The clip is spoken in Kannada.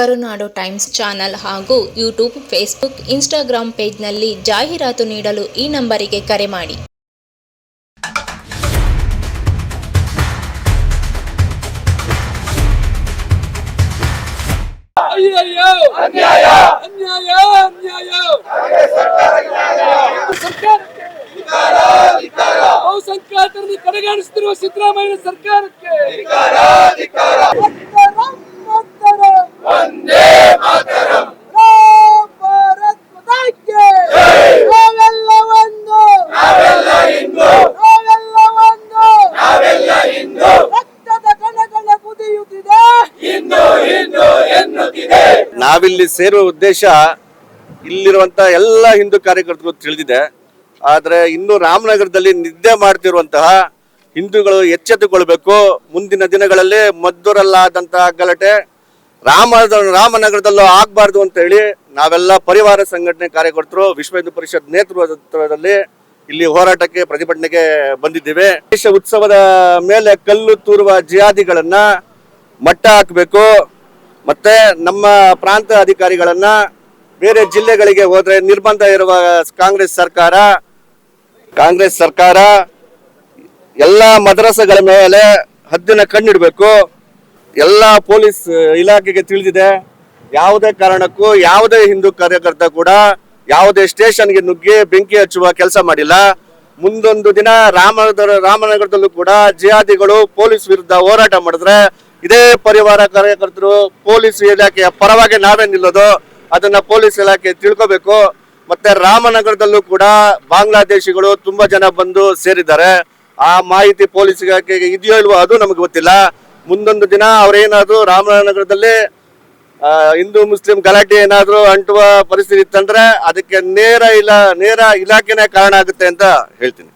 ಕರುನಾಡು ಟೈಮ್ಸ್ ಚಾನಲ್ ಹಾಗೂ ಯೂಟ್ಯೂಬ್ ಫೇಸ್ಬುಕ್ ಇನ್ಸ್ಟಾಗ್ರಾಂ ಪೇಜ್ನಲ್ಲಿ ಜಾಹೀರಾತು ನೀಡಲು ಈ ನಂಬರಿಗೆ ಕರೆ ಮಾಡಿ. ಅಯ್ಯಯ್ಯೋ ಅನ್ಯಾಯ! ಅನ್ಯಾಯ! ಅನ್ಯಾಯ! ಸರ್ಕಾರಕ್ಕೆ! ಬಹುಸಂಖ್ಯಾತರನ್ನು ಕಡೆಗಾಣಿಸುತ್ತಿರುವ ಸಿದ್ದರಾಮಯ್ಯ ಸರ್ಕಾರಕ್ಕೆ! ನಾವಿಲ್ಲಿ ಸೇರುವ ಉದ್ದೇಶ ಇಲ್ಲಿರುವಂತ ಎಲ್ಲ ಹಿಂದೂ ಕಾರ್ಯಕರ್ತರು ತಿಳಿದಿದೆ. ಆದರೆ ಇನ್ನು ರಾಮನಗರದಲ್ಲಿ ನಿದ್ದೆ ಮಾಡ್ತಿರುವಂತಹ ಹಿಂದೂಗಳು ಎಚ್ಚೆತ್ತುಕೊಳ್ಬೇಕು. ಮುಂದಿನ ದಿನಗಳಲ್ಲಿ ಮದ್ದೂರಲ್ಲಾದಂತಹ ಗಲಾಟೆ, ರಾಮ, ರಾಮನಗರದಲ್ಲೂ ಆಗ್ಬಾರ್ದು ಅಂತ ಹೇಳಿ ನಾವೆಲ್ಲ ಪರಿವಾರ ಸಂಘಟನೆ ಕಾರ್ಯಕರ್ತರು ವಿಶ್ವ ಹಿಂದೂ ಪರಿಷತ್ ನೇತೃತ್ವದಲ್ಲಿ ಇಲ್ಲಿ ಹೋರಾಟಕ್ಕೆ ಪ್ರತಿಭಟನೆಗೆ ಬಂದಿದ್ದೇವೆ. ದೇಶ ಉತ್ಸವದ ಮೇಲೆ ಕಲ್ಲು ತೂರುವ ಜಿಯಾದಿಗಳನ್ನ ಮಟ್ಟ ಹಾಕಬೇಕು. ಮತ್ತೆ ನಮ್ಮ ಪ್ರಾಂತ ಅಧಿಕಾರಿಗಳನ್ನ ಬೇರೆ ಜಿಲ್ಲೆಗಳಿಗೆ ಹೋದ್ರೆ ನಿರ್ಬಂಧ ಇರುವ ಕಾಂಗ್ರೆಸ್ ಸರ್ಕಾರ ಕಾಂಗ್ರೆಸ್ ಸರ್ಕಾರ ಎಲ್ಲ ಮದ್ರಸಗಳ ಮೇಲೆ ಹದ್ದಿನ ಕಣ್ಣಿಡಬೇಕು. ಎಲ್ಲ ಪೊಲೀಸ್ ಇಲಾಖೆಗೆ ತಿಳಿದಿದೆ. ಯಾವುದೇ ಕಾರಣಕ್ಕೂ, ಯಾವುದೇ ಹಿಂದೂ ಕಾರ್ಯಕರ್ತ ಕೂಡ ಯಾವುದೇ ಸ್ಟೇಷನ್ಗೆ ನುಗ್ಗಿ ಬೆಂಕಿ ಹಚ್ಚುವ ಕೆಲಸ ಮಾಡಿಲ್ಲ. ಮುಂದೊಂದು ದಿನ ರಾಮನಗರ, ರಾಮನಗರದಲ್ಲೂ ಕೂಡ ಜಿಹಾದಿಗಳು ಪೊಲೀಸ್ ವಿರುದ್ಧ ಹೋರಾಟ ಮಾಡಿದ್ರೆ ಇದೇ ಪರಿವಾರ ಕಾರ್ಯಕರ್ತರು ಪೊಲೀಸ್ ಇಲಾಖೆಯ ಪರವಾಗಿ ನಾವೇ ನಿಲ್ಲೋದು, ಅದನ್ನ ಪೊಲೀಸ್ ಇಲಾಖೆ ತಿಳ್ಕೋಬೇಕು. ಮತ್ತೆ ರಾಮನಗರದಲ್ಲೂ ಕೂಡ ಬಾಂಗ್ಲಾದೇಶಿಗಳು ತುಂಬಾ ಜನ ಬಂದು ಸೇರಿದ್ದಾರೆ. ಆ ಮಾಹಿತಿ ಪೊಲೀಸ್ ಇಲಾಖೆಗೆ ಇದೆಯೋ ಇಲ್ವೋ ಅದು ನಮಗೆ ಗೊತ್ತಿಲ್ಲ. ಮುಂದೊಂದು ದಿನ ಅವ್ರೇನಾದ್ರು ರಾಮನಗರದಲ್ಲಿ ಹಿಂದೂ, ಮುಸ್ಲಿಂ ಗಲಾಟೆ ಏನಾದ್ರು ಅಂಟುವ ಪರಿಸ್ಥಿತಿ ಇತ್ತಂದ್ರೆ ಅದಕ್ಕೆ ನೇರ ಇಲ್ಲ ನೇರ ಇಲಾಖೆನೇ ಕಾರಣ ಆಗುತ್ತೆ ಅಂತ ಹೇಳ್ತೀನಿ.